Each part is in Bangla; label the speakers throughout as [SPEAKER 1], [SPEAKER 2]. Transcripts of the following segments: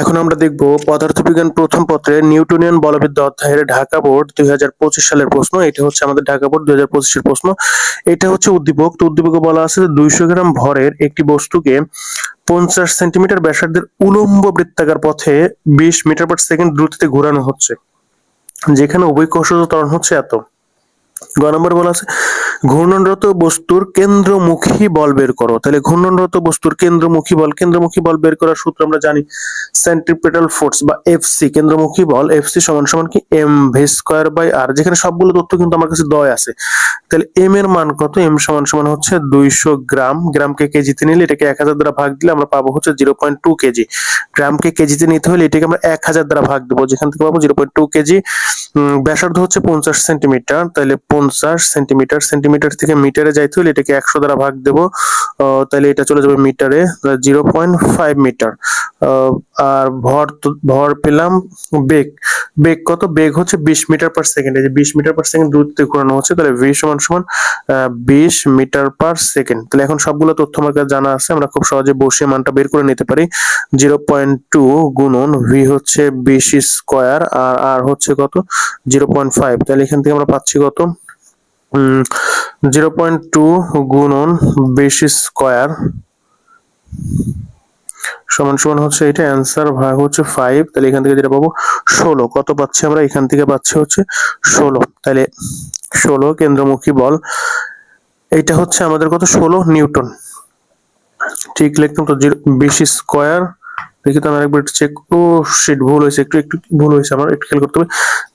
[SPEAKER 1] এখন আমরা দেখব পদার্থবিজ্ঞান প্রথম পত্রে নিউটনিয়ান বলবিদ্যা অধ্যায়ের ঢাকা বোর্ড দুই হাজার পঁচিশ সালের প্রশ্ন। এটা হচ্ছে আমাদের ঢাকা বোর্ড দুই এর প্রশ্ন। এটা হচ্ছে উদ্দীপক। তো উদ্দীপকে বলা আছে দুইশো গ্রাম ভরের একটি বস্তুকে পঞ্চাশ সেন্টিমিটার ব্যাসার্ধের উলম্ব বৃত্তাকার পথে বিশ মিটার পার সেকেন্ড দ্রুতিতে ঘোরানো হচ্ছে। যেখানে উভয় কৌশল ত্বরণ হচ্ছে এত। গ নম্বর বলা আছে, ঘূর্ণনরত বস্তুর কেন্দ্রমুখী বল বের করো। তাহলে ঘূর্ণনরত বস্তুর কেন্দ্রমুখী বল কেন্দ্রমুখী বল বের করার সূত্র আমরা জানি, সেন্ট্রিপেটাল ফোর্স বা এফসি কেন্দ্রমুখী বল এফসি সমান সমান কি m v square by r যেখানে সবগুলো তথ্য কিন্তু আমার কাছে দয় আছে। তাহলে এম এর মান কত? এম সমান সমান হচ্ছে দুইশো গ্রাম। গ্রামকে কেজিতে নিলে এটাকে এক হাজার দ্বারা ভাগ দিলে আমরা পাবো হচ্ছে জিরো পয়েন্ট টু কেজি। গ্রামকে কেজিতে নিতে হলে এটাকে আমরা এক হাজার দ্বারা ভাগ দেবো। যেখান থেকে পাবো জিরো পয়েন্ট টু কেজি। ব্যাসার্ধ হচ্ছে পঞ্চাশ সেন্টিমিটার। তাহলে পঞ্চাশ সেন্টিমিটার সেন্টিমিটার থেকে মিটারে যাইতে হলে এটাকে একশো দ্বারা ভাগ দেবো। তাহলে এটা চলে যাবে মিটারে জিরো পয়েন্ট ফাইভ মিটার আর ভর ভর পেলাম বেগ। বেগ কত? বেগ হচ্ছে বিশ মিটার পার সেকেন্ড এই যে বিশ মিটার পার সেকেন্ড দূরত্বে ঘোরানো হচ্ছে, তাহলে ভি সমান সমান বিশ মিটার পার সেকেন্ড তাহলে এখন সবগুলো তথ্য আমার কাছে জানা আছে, আমরা খুব সহজে বসিয়ে মানটা বের করে নিতে পারি। জিরো পয়েন্ট টু গুণন ভি হচ্ছে বিশ স্কোয়ার আর আর হচ্ছে কত? জিরো পয়েন্ট ফাইভ তাহলে এখান থেকে আমরা পাচ্ছি কত? জিরো পয়েন্ট টু গুণন বিশ স্কোয়ার সমান সমান হচ্ছে এটা, অ্যান্সার ভাগ হচ্ছে ফাইভ তাহলে এখান থেকে যেটা পাবো ষোলো। কত পাচ্ছি আমরা? এখান থেকে পাচ্ছি হচ্ছে ষোলো। তাহলে ষোলো কেন্দ্রমুখী বল, এইটা হচ্ছে আমাদের কত? ষোলো নিউটন। ঠিক লিখতাম তো বিশ স্কোয়ার দেখি তো আমার একবার চেক ও শিট ভুল হয়েছে, একটু একটু ভুল হয়েছে আমার, একটু খেয়াল করতে হবে।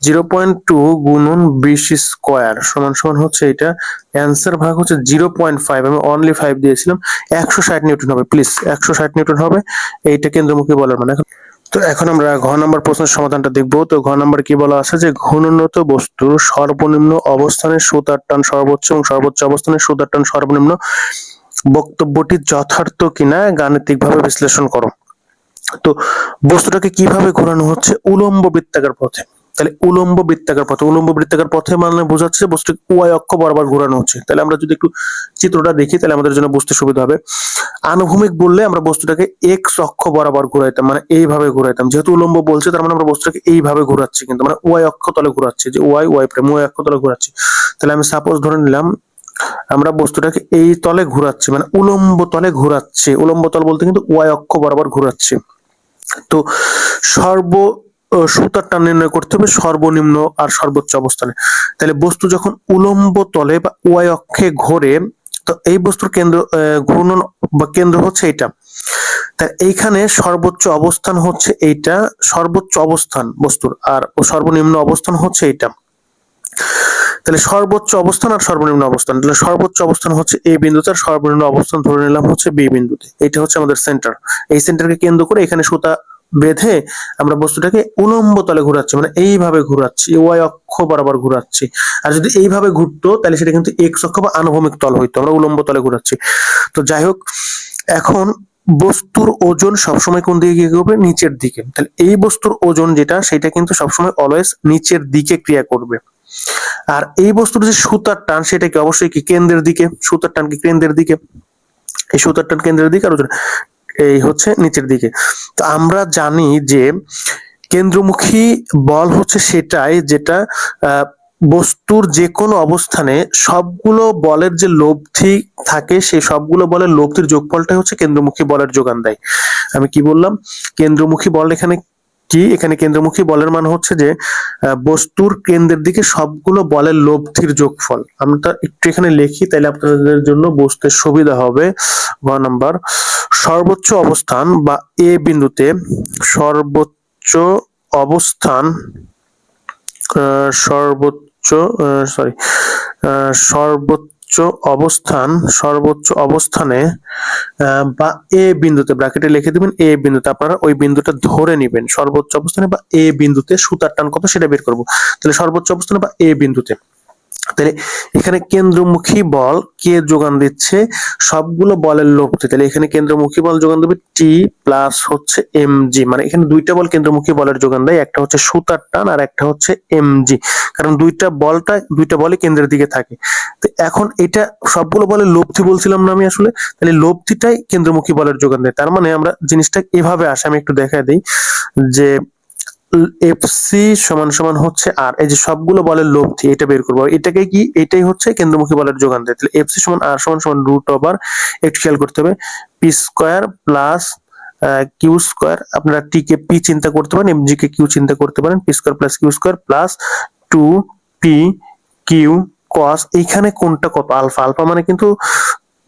[SPEAKER 1] জিরো পয়েন্ট টু গুণন বিশ স্কোয়ার সমান সমান হচ্ছে এটা। অ্যান্সার ভাগ হচ্ছে জিরো পয়েন্ট ফাইভ আমি অনলি ফাইভ দিয়েছিলাম। একশো ষাট নিউটন হবে প্লিজ একশো ষাট নিউটন হবে। এইটা কেন্দ্রমুখী বলার মানে। এখন তো এখন আমরা ঘ নম্বর প্রশ্নের সমাধানটা দেখব। তো ঘ নম্বর কি বলা আছে? যে ঘূর্ণনত বস্তুর সর্বনিম্ন অবস্থানের সুতার টান সর্বোচ্চ এবং সর্বোচ্চ অবস্থানের সুতার টান সর্বনিম্ন বক্তব্যটি যথার্থ কিনা গাণিতিকভাবে বিশ্লেষণ করো। তো বস্তুটাকে কীভাবে ঘোরানো হচ্ছে? উলম্ব বৃত্তাকার পথে। তাহলে উলম্ব বৃত্তাকার পথে। উলম্ব বৃত্তাকার পথে মানে বোঝাচ্ছে যে বস্তুকে ওয়াই অক্ষ বরাবর ঘোরানো হচ্ছে। তাহলে আমরা যদি একটু চিত্রটা দেখি, তাহলে আমাদের জন্য বুঝতে সুবিধা হবে। আনুভূমিক বললে আমরা বস্তুটাকে এক্স অক্ষ বরাবর ঘুরাইতাম মানে এইভাবে ঘুরাইতাম। যেহেতু উলম্ব বলছে, তার মানে আমরা বস্তুটাকে এইভাবে ঘোরাচ্ছি কিন্তু মানে ওয়াই অক্ষ তলে ঘোরাচ্ছি, যে ওয়াই ওয়াই প্রেম ওয়াই অক্ষ তলে ঘোরাচ্ছি। তাহলে আমি সাপোজ ধরে নিলাম, আমরা বস্তুটাকে এই তলে ঘোরাচ্ছি মানে উলম্ব তলে ঘোরাচ্ছি। উলম্ব তল বলতে কিন্তু ওয়াই অক্ষ বরাবর ঘোরাচ্ছি। তো সর্ব আহ, সুতার টান নির্ণয় করতে হবে সর্বনিম্ন আর সর্বোচ্চ অবস্থানে। তাহলে বস্তু যখন উলম্ব তলে বা ওয়াই অক্ষে ঘোরে তো এই বস্তুর কেন্দ্র ঘূর্ণন বা কেন্দ্র হচ্ছে এটা তা এইখানে সর্বোচ্চ অবস্থান হচ্ছে এইটা সর্বোচ্চ অবস্থান বস্তুর আর সর্বনিম্ন অবস্থান হচ্ছে এইটা। তাহলে সর্বোচ্চ অবস্থান আর সর্বনিম্ন অবস্থান। তাহলে সর্বোচ্চ অবস্থান হচ্ছে এ বিন্দুতে আর সর্বনিম্ন অবস্থান ধরে নিলাম হচ্ছে বি বিন্দুতে। এটা হচ্ছে আমাদের সেন্টার এই সেন্টারকে কেন্দ্র করে এখানে সুতা বেঁধে আমরা বস্তুটাকে উলম্ব তলে ঘোরাচ্ছি মানে এইভাবে ঘোরাচ্ছি, ওয়াই অক্ষ বরাবর ঘোরাচ্ছি। আর যদি এইভাবে ঘুরতো, তাহলে সেটা কিন্তু এক্স অক্ষ বা আনুভূমিক তল হইতো, আমরা উলম্ব তলে ঘোরাচ্ছি। তো যাই হোক, এখন বস্তুর ওজন সবসময় কোন দিকে গিয়ে করবে? নিচের দিকে। তাহলে এই বস্তুর ওজন যেটা, সেটা কিন্তু সবসময় অলওয়েজ নিচের দিকে ক্রিয়া করবে। আর এই বস্তুর যে সুতার টান, সেটা কি অবশ্যই কি কেন্দ্রের দিকে? সুতার টান কি কেন্দ্রের দিকে? এই সুতার টান কেন্দ্রের দিকে আর এই হচ্ছে নিচের দিকে। তো আমরা জানি যে কেন্দ্রমুখী বল হচ্ছে সেটাই যেটা বস্তুর যে কোনো অবস্থানে সবগুলো বলের যে লব্ধি থাকে, সেই সবগুলো বলের লব্ধির যোগফলটাই হচ্ছে কেন্দ্রমুখী বলের যোগান দেয়। আমি কি বললাম? কেন্দ্রমুখী বল এখানে কি এখানে কেন্দ্রমুখী বলের মান হচ্ছে যে বস্তুর কেন্দ্রের দিকে সবগুলো বলের লব্ধির যোগফল। আমরা একটু এখানে লিখি তাহলে আপনাদের জন্য বুঝতে সুবিধা হবে। ঘ নাম্বার, সর্বোচ্চ অবস্থান বা এ বিন্দুতে সর্বোচ্চ অবস্থান সর্বোচ্চ সরি সর্বোচ্চ অবস্থান, সর্বোচ্চ অবস্থানে বা এ বিন্দুতে ব্র্যাকেটে লিখে দিবেন, এ বিন্দুতে আপনারা ওই বিন্দুটা ধরে নেবেন। সর্বোচ্চ অবস্থানে বা এ বিন্দুতে সুতার টান কত সেটা বের করব। তাহলে সর্বোচ্চ অবস্থানে বা এ বিন্দুতে। তাহলে এখানে কেন্দ্রমুখী বল কে যোগান দিচ্ছে? সবগুলো বলের লব্ধি তাহলে এখানে কেন্দ্রমুখী বল যোগান দেবে টি প্লাস হচ্ছে এম জি মানে এখানে দুইটা বল কেন্দ্রমুখী বলের যোগান দেয়, একটা হচ্ছে সুতার টান আর একটা হচ্ছে এম জি কারণ দুইটা বলটা, দুইটা বলই কেন্দ্রের দিকে থাকে। তো এখন এটা সবগুলো বলের লব্ধি বলছিলাম না আমি আসলে। তাহলে লব্ধিটাই কেন্দ্রমুখী বলের যোগান দেয়। তার মানে আমরা জিনিসটা এভাবে আসে, আমি একটু দেখা দিই যে এফসি সমান সমান হচ্ছে আর এই যে সবগুলো বলের লব্ধি, এটা বের করব। এটাকে কি, এটাই হচ্ছে কেন্দ্রমুখী বলের যোগান দেয়। তাহলে এফসি সমান আর সমান সমান রুট ওভার একটু খেয়াল করতে হবে। P square plus q square আপনারা টি কে পি চিন্তা করতে পারেন এমজি কে কিউ চিন্তা করতে পারেন। P square plus q square plus two p q cos এইখানে কোনটা কত? আলফা। আলফা মানে কিন্তু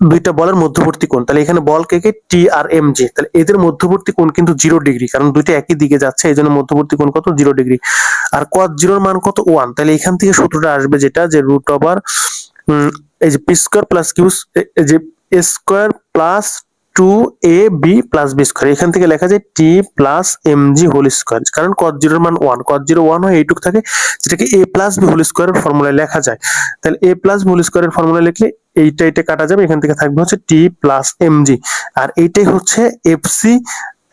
[SPEAKER 1] দুইটা বলের মধ্যবর্তী কোণ। তাহলে এখানে বল কে কে? টি আর এম জি তাহলে এদের মধ্যবর্তী কোণ কিন্তু জিরো ডিগ্রি কারণ দুইটা একই দিকে যাচ্ছে, এই জন্য মধ্যবর্তী কোণ কত? জিরো ডিগ্রি আর কস জিরোর মান কত? ওয়ান তাহলে এখান থেকে সূত্রটা আসবে যেটা, যে রুট ওভার এই যে পি স্কোয়ার প্লাস কিউ যে square plus two a b plus b square এখান থেকে লেখা যায় T plus m g whole square কারণ কত জিরোর মান ওয়ান কত জিরো ওয়ান হয়, এইটুক থাকে, যেটাকে এ প্লাস বি হোল স্কোয়ারের ফর্মুলায় লেখা যায়। তাহলে এ প্লাস বি হোল স্কোয়ারের ফর্মুলা লিখলে এইটা এটা কাটা যাবে, এখান থেকে থাকবে হচ্ছে টি প্লাস এম জি আর এইটাই হচ্ছে এফ সি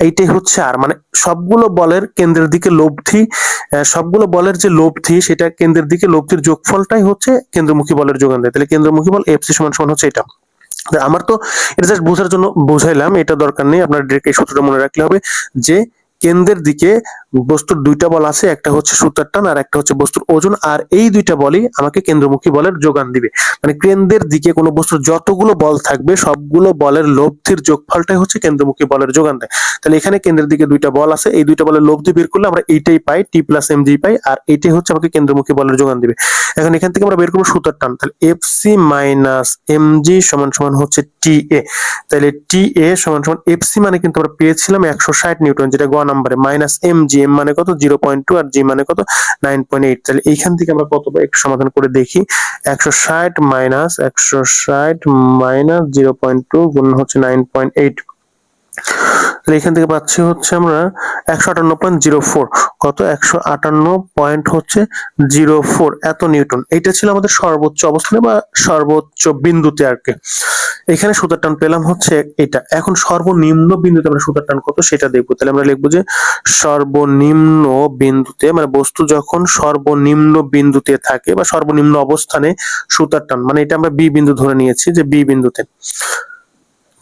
[SPEAKER 1] এইটাই হচ্ছে আর মানে সবগুলো বলের কেন্দ্রের দিকে লব্ধি সবগুলো বলের যে লব্ধি সেটা কেন্দ্রের দিকে লব্ধির যোগফলটাই হচ্ছে কেন্দ্রমুখী বলের যোগান দেয়। তাহলে কেন্দ্রমুখী বল এফসি সমান সমান হচ্ছে এটা। আমার তো এটা জাস্ট বোঝার জন্য বোঝাইলাম, এটা দরকার নেই, আপনার ডিরেক্ট এই সূত্রটা মনে রাখলে হবে যে কেন্দ্রের দিকে বস্তুর দুইটা বল আছে, একটা হচ্ছে সুতার টান আর একটা হচ্ছে বস্তুর ওজন, আর এই দুইটা বলই আমাকে কেন্দ্রমুখী বলের যোগান দিবে। মানে কেন্দ্রের দিকে কোনো বস্তুর যতগুলো বল থাকবে, সবগুলো বলের লব্ধির যোগফলটাই হচ্ছে কেন্দ্রমুখী বলের যোগান দেয়। তাহলে এখানে কেন্দ্রের দিকে দুইটা বল আছে, এই দুইটা বলের লব্ধি বের করলে আমরা এইটাই পাই, টি প্লাস এম জি পাই, আর এইটাই হচ্ছে আমাকে কেন্দ্রমুখী বলের যোগান দিবে। এখন এখান থেকে আমরা বের করব সুতার টান, তাহলে F C minus m g সমান সমান হচ্ছে টি এ তাহলে টি এ সমান সমান এফ সি মানে কিন্তু আমরা পেয়েছিলাম একশো ষাট নিউটন যেটা গ নাম্বারে মাইনাস এম জি এম মানে কত? জিরো পয়েন্ট টু আর জি মানে কত? নাইন পয়েন্ট এইট তাহলে এইখান থেকে আমরা কত একটু সমাধান করে দেখি। একশো ষাট মাইনাস একশো ষাট মাইনাস জিরো পয়েন্ট টু গুণ হচ্ছে নাইন পয়েন্ট এইট এখান থেকে পাচ্ছি হচ্ছে আমরা একশো আটান্ন পয়েন্ট জিরো ফোর কত? একশো আটান্ন পয়েন্ট হচ্ছে জিরো ফোর এত নিউটন। এটা ছিল আমাদের সর্বোচ্চ অবস্থানে বা সর্বোচ্চ বিন্দুতে আর কি। এখানে সুতার টান পেলাম হচ্ছে এটা। এখন সর্বনিম্ন বিন্দুতে আমরা সুতার টান কত সেটা দেখব। তাহলে আমরা লিখব যে সর্বনিম্ন বিন্দুতে মানে বস্তু যখন সর্বনিম্ন বিন্দুতে থাকে বা সর্বনিম্ন অবস্থানে সুতার টান মানে এটা আমরা বি বিন্দু ধরে নিয়েছি যে বি বিন্দুতে।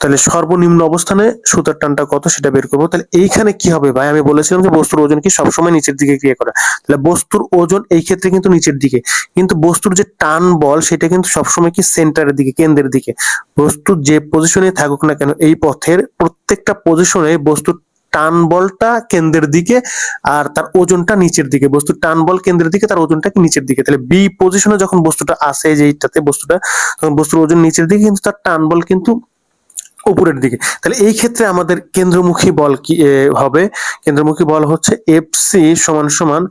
[SPEAKER 1] তাহলে সর্বনিম্ন অবস্থানে সুতার টানটা কত সেটা বের করব? তাহলে এইখানে কি হবে ভাই? আমি বলেছিলাম যে বস্তুর ওজন কি সবসময় নিচের দিকে ক্রিয়া করে। তাহলে বস্তুর ওজন এই ক্ষেত্রে কিন্তু নিচের দিকে। কিন্তু বস্তুর যে টান বল, সেটা কিন্তু সবসময় কি সেন্টারের দিকে, কেন্দ্রের দিকে। বস্তু যে পজিশনে থাকুক না কেন, এই পথের প্রত্যেকটা পজিশনে বস্তুর টান বলটা কেন্দ্রের দিকে আর তার ওজনটা নিচের দিকে। বস্তুর টান বল কেন্দ্রের দিকে, তার ওজনটা কি নিচের দিকে? তাহলে বি পজিশনে যখন বস্তুটা আসে যে এইটাতে বস্তুটা, তখন বস্তুর ওজন নিচের দিকে, কিন্তু তার টান বল কিন্তু উপরের দিকে। তাহলে এই ক্ষেত্রে আমাদের কেন্দ্রমুখী বল কি হবে? কেন্দ্রমুখী বল হচ্ছে এফ সি সমান সমান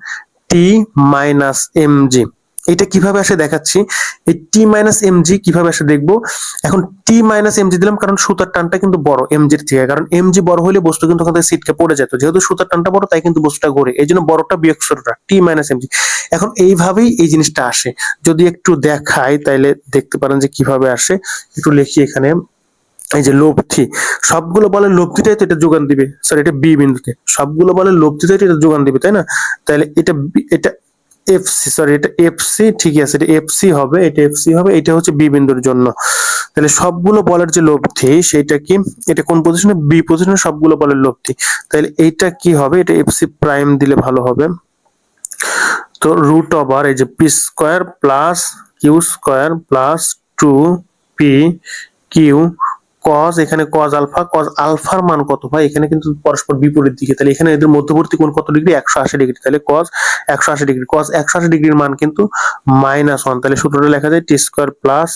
[SPEAKER 1] টি মাইনাস এম জি এটা কীভাবে আসে দেখাচ্ছি? এই টি মাইনাস এম জি কীভাবে আসে দেখব? এখন টি মাইনাস এম জি দিলাম কারণ সুতার টানটা কিন্তু বড় এম জির থেকে। কারণ এম জি বড় হলে বস্তু কিন্তু ওখান থেকে সিটকে পড়ে যেত। যেহেতু সুতার টানটা বড়, তাই কিন্তু বস্তুটা ঘুরে। এই জন্য বড়টা বিয়োগ ছোটটা টি মাইনাস এম জি এখন এইভাবেই এই জিনিসটা আসে। যদি একটু দেখাই, তাইলে দেখতে পারেন যে কীভাবে আসে। একটু লিখি এখানে। এই যে লব্ধি সবগুলো বলে লব্ধিটাই তো এটা যোগান দিবে। স্যার এটা বি বিন্দুতে। সবগুলো বলে লব্ধিটাই এটা যোগান দিবে, তাই না? তাহলে এটা এটা এফ সি সরি এটা এফ সি ঠিকই আছে, এটা এফ সি হবে, এটা এফ সি হবে, এটা হচ্ছে বি বিন্দুর জন্য। তাহলে সবগুলো বলের যে লব্ধি সেটা কি? এটা কোন পজিশনে বি পজিশনে সবগুলো বলের লব্ধি তাহলে এইটা কি হবে? এটা এফ সি প্রাইম দিলে ভালো হবে। তো রুট ওভার এই যে P square plus Q square plus two P Q cos এখানে কজ আলফা কজ আলফার মান কত ভাই? এখানে কিন্তু পরস্পর বিপরীত দিকে। তাহলে এখানে এদের মধ্যবর্তী কোণ কত ডিগ্রি একশো আশি ডিগ্রি তাহলে কজ একশো আশি ডিগ্রি কজ একশো আশি ডিগ্রির মান কিন্তু মাইনাস ওয়ান তাহলে সূত্রটা লেখা যায় T square plus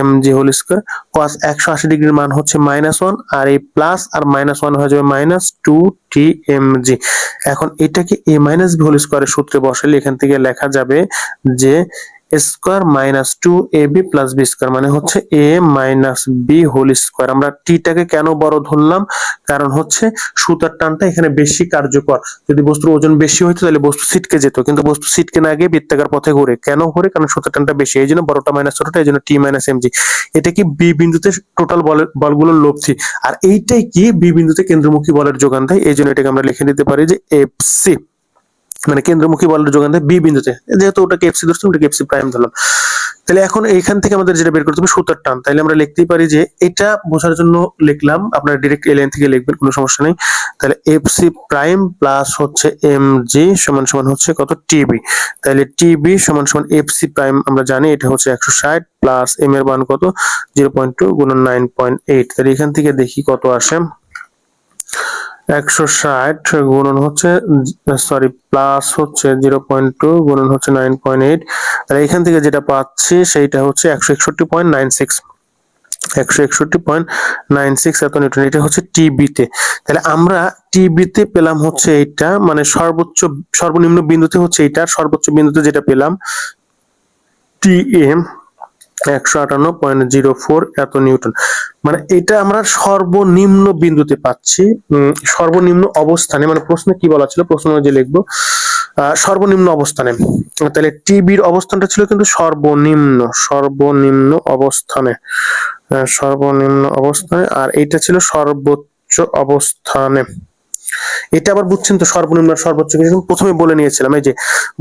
[SPEAKER 1] M G whole square cos একশো আশি ডিগ্রির মান হচ্ছে মাইনাস ওয়ান আর এই প্লাস আর মাইনাস ওয়ান হয়ে যাবে minus two T M G এখন এটাকে এ মাইনাস বি হোল স্কোয়ারের সূত্রে বসালে এখান থেকে লেখা যাবে যে square minus two A B plus B square মানে হচ্ছে A minus B whole square. আমরা টিটাকে কেন বড় ধরলাম? কারণ হচ্ছে সুতার টানটা এখানে বেশি কার্যকর। যদি বস্তুর ওজন বেশি হইতো, তাহলে বস্তু সিটকে যেত। কিন্তু বস্তু সিটকে না গিয়ে বৃত্তাকার পথে ঘুরে। কেন ঘুরে? কারণ সুতার টানটা বেশি। এই জন্য বড়টা মাইনাস ছোটটা, এই জন্য টি মাইনাস এম জি। এটা কি বি বিন্দুতে টোটাল বলগুলোর লব্ধি আর এইটাই কি বি বিন্দুতে কেন্দ্রমুখী বলের যোগান দেয়? এই জন্য এটাকে আমরা লিখে নিতে পারি যে এফ সি। মানে কেন্দ্রমুখী বলের যোগান দেয় বি বিন্দুতে। যেহেতু ওটাকে এফসি ধরছিলাম ওটাকে এফসি প্রাইম ধরলাম। তাহলে এখন এখান থেকে আমাদের যেটা বের করতে হবে, সুতার টান। তাহলে আমরা লিখতেই পারি যে এটা বোঝার জন্য লিখলাম, আপনারা ডিরেক্ট এই লাইন থেকে লিখবেন, কোনো সমস্যা নেই। তাহলে এফসি প্রাইম প্লাস হচ্ছে এম জি সমান সমান হচ্ছে কত? টিবি তাহলে টিবি সমান সমান এফসি প্রাইম আমরা জানি এটা হচ্ছে একশো ষাট প্লাস এম এর মান কত? জিরো পয়েন্ট টু গুণন নাইন পয়েন্ট এইট তাহলে এখান থেকে দেখি কত আসে। একশো ষাট গুণন হচ্ছে সরি প্লাস হচ্ছে জিরো পয়েন্ট টু গুণন হচ্ছে নাইন পয়েন্ট এইট তাহলে এখান থেকে যেটা পাচ্ছি সেইটা হচ্ছে একশো একষট্টি পয়েন্ট নাইন সিক্স একশো একষট্টি পয়েন্ট নাইন সিক্স এত নিউটন এটা হচ্ছে টিবিতে তাহলে আমরা টিবিতে পেলাম হচ্ছে এইটা মানে সর্বোচ্চ, সর্বনিম্ন বিন্দুতে হচ্ছে এইটা সর্বোচ্চ বিন্দুতে যেটা পেলাম টি এম একশো আটান্ন পয়েন্ট জিরো ফোর এত নিউটন। মানে এটা আমরা সর্বনিম্ন বিন্দুতে পাচ্ছি সর্বনিম্ন অবস্থানে। মানে প্রশ্নে কি বলা ছিল? প্রশ্ন যে লিখব। সর্বনিম্ন অবস্থানে। তাহলে টিবির অবস্থানটা ছিল কিন্তু সর্বনিম্ন সর্বনিম্ন অবস্থানে। সর্বনিম্ন অবস্থানে। আর এইটা ছিল সর্বোচ্চ অবস্থানে। এটা আবার বুঝছেন তো সর্বনিম্ন, সর্বোচ্চ প্রথমে বলে নিয়েছিলাম, এই যে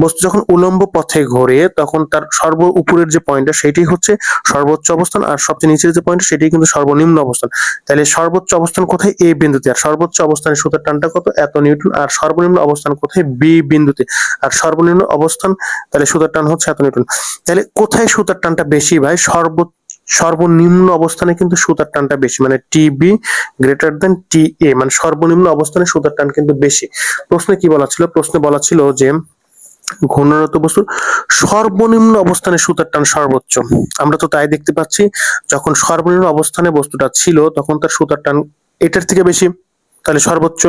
[SPEAKER 1] বস্তু যখন উলম্ব পথে ঘোরে, তখন তার সর্ব উপরের যে পয়েন্টটা সেটি হচ্ছে সর্বোচ্চ অবস্থান, আর সবচেয়ে নিচের যে পয়েন্ট সেটি কিন্তু সর্বনিম্ন অবস্থান। তাহলে সর্বোচ্চ অবস্থান কোথায়? এ বিন্দুতে। আর সর্বোচ্চ অবস্থানে সুতার টানটা কত? এত নিউটন। আর সর্বনিম্ন অবস্থান কোথায়? বি বিন্দুতে। আর সর্বনিম্ন অবস্থান, তাহলে সুতার টান হচ্ছে এত নিউটন। তাহলে কোথায় সুতার টানটা বেশি ভাই? সর্বোচ্চ সর্বনিম্ন অবস্থানে কিন্তু সুতার টানটা বেশি মানে টিবি গ্রেটার দেন টি এ মানে সর্বনিম্ন অবস্থানে সুতার টান কিন্তু বেশি। প্রশ্নে কি বলা ছিল? প্রশ্নে বলা ছিল যে ঘূর্ণরত বস্তুর সর্বনিম্ন অবস্থানে সুতার টান সর্বোচ্চ। আমরা তো তাই দেখতে পাচ্ছি, যখন সর্বনিম্ন অবস্থানে বস্তুটা ছিল, তখন তার সুতার টান এটার থেকে বেশি। তাহলে সর্বোচ্চ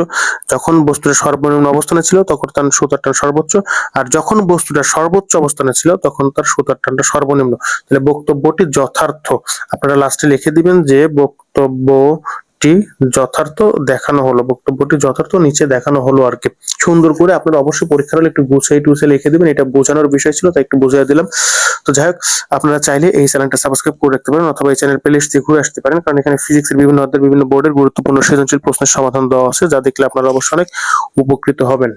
[SPEAKER 1] যখন বস্তুটা সর্বনিম্ন অবস্থানে ছিল, তখন তার সুতার টান সর্বোচ্চ। আর যখন বস্তুটা সর্বোচ্চ অবস্থানে ছিল, তখন তার সুতার টানটা সর্বনিম্ন। তাহলে বক্তব্যটি যথার্থ। আপনারা লাস্টে লিখে দিবেন যে বক্তব্যটি যথার্থ দেখানো হলো। বক্তব্যটি যথার্থ নিচে দেখানো হলো আর কি। সুন্দর করে আপনারা অবশ্যই পরীক্ষার হলে একটু গুছাই টুছে লিখে দিবেন। এটা বোঝানোর বিষয় ছিল, তাই একটু বুঝিয়ে দিলাম। তো যাই হোক, আপনারা চাইলে এই চ্যানেলটা সাবস্ক্রাইব করে রাখতে পারেন অথবা এই চ্যানেল প্লেলিস্ট দিয়ে ঘুরে আসতে পারেন। কারণ এখানে ফিজিক্সের বিভিন্ন অধ্যায়ের বিভিন্ন বোর্ডের গুরুত্বপূর্ণ সৃজনশীল প্রশ্নের সমাধান দেওয়া আছে, যা দেখলে আপনারা অবশ্যই অনেক উপকৃত হবেন।